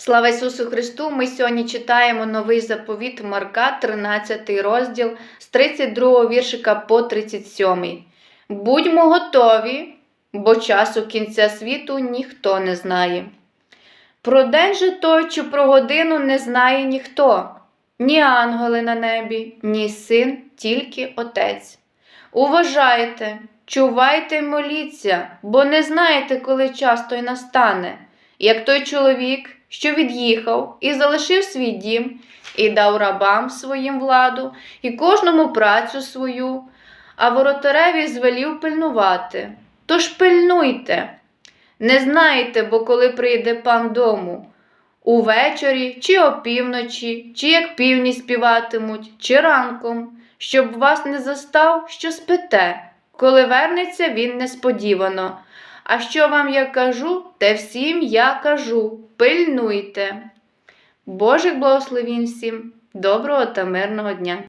Слава Ісусу Христу! Ми сьогодні читаємо новий заповіт Марка, 13 розділ з 32 віршика по 37. Будьмо готові, бо часу кінця світу ніхто не знає. Про день же той чи про годину не знає ніхто, ні ангели на небі, ні син, тільки Отець. Уважайте, чувайте й моліться, бо не знаєте, коли час той настане, як той чоловік, що від'їхав і залишив свій дім, і дав рабам своїм владу, і кожному працю свою, а воротареві звелів пильнувати. Тож пильнуйте. Не знаєте, бо коли прийде пан дому, увечері, чи опівночі, чи як півні співатимуть, чи ранком, щоб вас не застав, що спите, коли вернеться він несподівано. А що вам я кажу, те всім я кажу пильнуйте. Божих благословін всім, доброго та мирного дня!